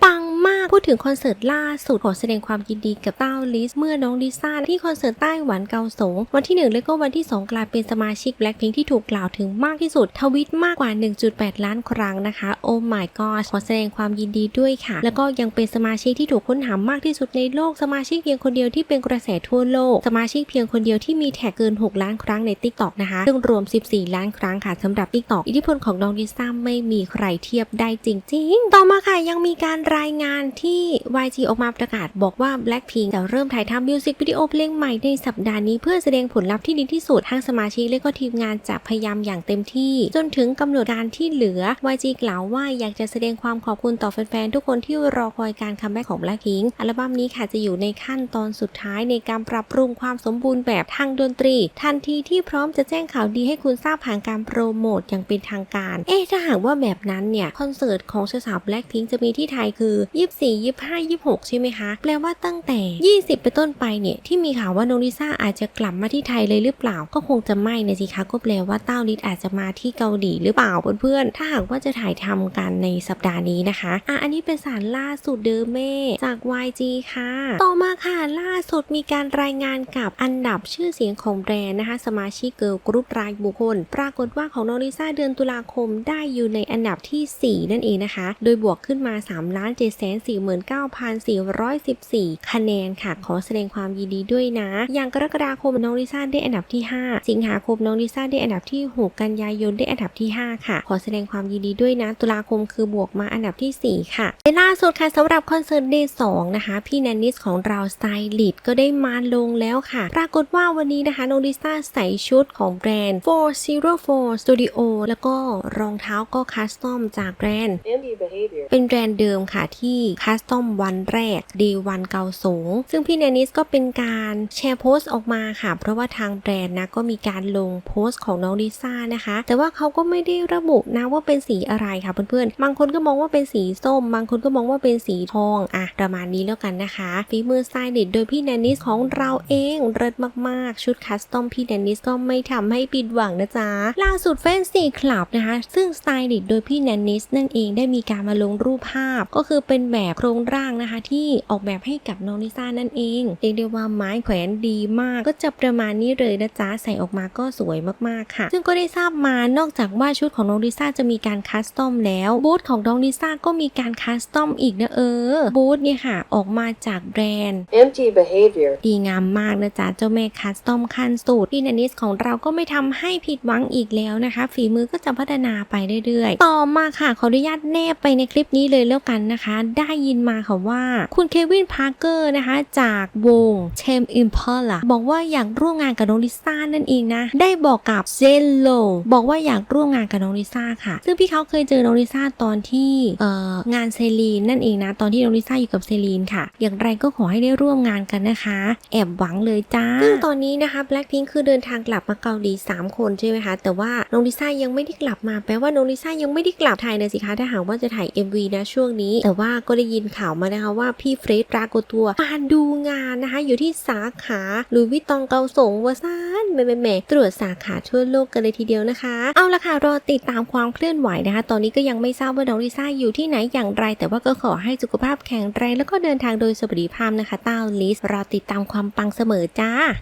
ปัง มาก พูดถึงคอนเสิร์ตล่าสุดขอแสดงความยินดีกับเต้าลิส เมื่อน้องลิซ่าที่คอนเสิร์ตไต้หวันเกาสง วันที่ 1 และก็วันที่ 2 กลายเป็นสมาชิกแบล็คพิงที่ถูกกล่าวถึงมากที่สุด ทวิตมากกว่า 1.8 ล้านครั้งนะคะ โอ้ my god ขอแสดงความยินดีด้วยค่ะ แล้วก็ยังเป็นสมาชิกที่ถูกค้นหามากที่สุดในโลก สมาชิกเพียงคนเดียวที่เป็นกระแสทั่วโลก สมาชิกเพียงคนเดียวที่มีแท็กเกิน 6 ล้านครั้งใน TikTok นะคะ ซึ่งรวม 14 ล้านครั้งค่ะสำหรับ TikTok อิทธิพลของน้องลิซ่าไม่มีใครเทียบได้จริง ๆ ต่อมาค่ะยังมีการรายงานที่ YG ออกมาประกาศบอกว่า Blackpink จะเริ่มถ่ายทำมิวสิกวิดีโอเพลงใหม่ในสัปดาห์นี้เพื่อแสดงผลลัพธ์ที่ดีที่สุดทางสมาชิกและก็ทีมงานจะพยายามอย่างเต็มที่ จนถึงกำหนดการที่เหลือ YG กล่าวว่าอยากจะแสดงความขอบคุณต่อแฟนๆ ทุกคนที่รอคอยการคัมแบ็กของ Blackpink อัลบั้มนี้ค่ะจะอยู่ในขั้นตอนสุดท้ายในการปรับปรุงความสมบูรณ์แบบทางดนตรี ทันทีที่พร้อมจะแจ้งข่าวดีให้คุณทราบผ่านการโปรโมทอย่างเป็นทางการ เอ๊ะถ้าหากว่าแบบนั้นเนี่ยคอนเสิร์ตของสาว Blackpink จะมีที่ไทยคือ24 25 26 ใช่ไหมคะ แปลว่าตั้งแต่ 20เป็นต้นไปเนี่ย ที่มีข่าวว่าน้องลิซ่าอาจจะกลับมาที่ไทยเลยหรือเปล่า ก็คงจะไม่นะสิคะ ก็แปลว่าเต้าลิศอาจจะมาที่เกาหลีหรือเปล่าเพื่อนๆ ถ้าหากว่าจะถ่ายทำกันในสัปดาห์นี้นะคะ อะ อันนี้เป็นสารล่าสุดเดอเม่จาก YG ค่ะ ต่อมาค่ะล่าสุดมีการรายงานกับอันดับชื่อเสียงของแบรนด์นะคะ สมาชิกเกิร์ลกรุ๊ปรายบุคคล ปรากฏว่าของน้องลิซ่าเดือนตุลาคมได้อยู่ในอันดับที่ 4 นั่นเองนะคะ โดยบวกขึ้นมา3ล้าน7 4 9 4 114 คะแนนค่ะ ขอแสดงความยินดีด้วยนะ อย่างกรกฎาคมน้องลิซ่าได้อันดับที่ 5 สิงหาคมน้องลิซ่าได้อันดับที่ 6 กันยายนได้อันดับที่ 5 ค่ะ ขอแสดงความยินดีด้วยนะ ตุลาคมคือบวกมาอันดับที่ 4 ค่ะและล่าสุดค่ะสำหรับคอนเสิร์ตเดย์2นะคะ พี่แนนนิสของเราสไตลิสต์ก็ได้มาลงแล้วค่ะ ปรากฏว่าวันนี้นะคะน้องลิซ่าใส่ชุดของแบรนด์ 404 Studio แล้วก็รองเท้าก็คัสตอมจากแบรนด์ Andy behavior. เป็นแบรนด์เดิมค่ะที่คัสตอมวันแรก Day 1เกาสงซึ่งพี่เนนิสก็เป็นการแชร์โพสต์ออกมาค่ะ เพราะว่าทางแบรนด์นะก็มีการลงโพสต์ของน้องลิซ่านะคะ แต่ว่าเขาก็ไม่ได้ระบุนะว่าเป็นสีอะไรค่ะเพื่อนๆ บางคนก็มองว่าเป็นสีส้ม บางคนก็มองว่าเป็นสีทองอะประมาณนี้แล้วกันนะคะฝีมือสไตลิสต์โดยพี่เนนิสของเราเองเริศมากๆ ชุดคัสตอมพี่เนนิสก็ไม่ทำให้ผิดหวังนะจ๊ะล่าสุดแฟนซีคลับนะคะ ซึ่งสไตลิสต์โดยพี่แนนนิสนั่นเองได้มีการมาลงรูปภาพ ก็คือเป็นแบบโครงร่างนะคะ ที่ออกแบบให้กับน้องลิซ่านั่นเองเรียกได้ว่าไม้แขวนดีมาก ก็จะประมาณนี้เลยนะจ๊ะใส่ออกมาก็สวยมากๆค่ะ ซึ่งก็ได้ทราบมานอกจากว่าชุดของน้องลิซ่าจะมีการคัสตอมแล้วบูธของน้องลิซ่าก็มีการคัสตอมอีกนะเออบูธเนี่ยค่ะ ออกมาจากแบรนด์ Empty behavior. ดีงามมากนะจ๊ะเจ้าแม่คัสตอมขั้นสูตรพี่นันนิสของเราก็ไม่ทำให้ผิดหวังอีกแล้วนะคะ ฝีมือก็จะพัฒนาไปเรื่อยๆ ต่อมาค่ะขออนุญาตแนบไปในคลิปนี้เลยแล้วกันนะคะได้ยินมาค่ะว่า คุณเควินพาร์เกอร์นะคะจากวงเชมอิมพอลบอกว่าอยากร่วมงานกับน้องลิซ่านั่นเองนะ ได้บอกกับเจนโลบอกว่าอยากร่วมงานกับน้องลิซ่าค่ะ ซึ่งพี่เขาเคยเจอน้องลิซ่าตอนที่เอ่องานเซรีนนั่นเองนะ ตอนที่น้องลิซ่าอยู่กับเซรีนค่ะ อย่างไรก็ขอให้ได้ร่วมงานกันนะคะ แอบหวังเลยจ้าซึ่งตอนนี้นะคะ Blackpink คือเดินทางกลับมาเกาหลี 3 คนใช่ไหมคะ แต่ว่าน้องลิซ่ายังไม่ได้กลับมาแปลว่าน้องลิซ่ายังไม่ได้กลับไทยนะสิคะถ้าหากว่าจะถ่าย MV นะช่วงนี้ แต่ว่าก็ได้ยินข่าวมานะคะว่าพี่เฟรดปรากฏตัวมาดูงานนะคะ อยู่ที่สาขาหรือวิตองเกาสงวาซานแม่แม่แม่ตรวจสาขาทั่วโลกกันเลยทีเดียวนะคะ เอาละค่ะรอติดตามความเคลื่อนไหวนะคะ ตอนนี้ก็ยังไม่ทราบว่าน้องลิซ่าอยู่ที่ไหนอย่างไร แต่ว่าก็ขอให้สุขภาพแข็งแรงแล้วก็เดินทางโดยสวัสดิภาพนะคะต้าลิสรอติดตามความปังเสมอจ้า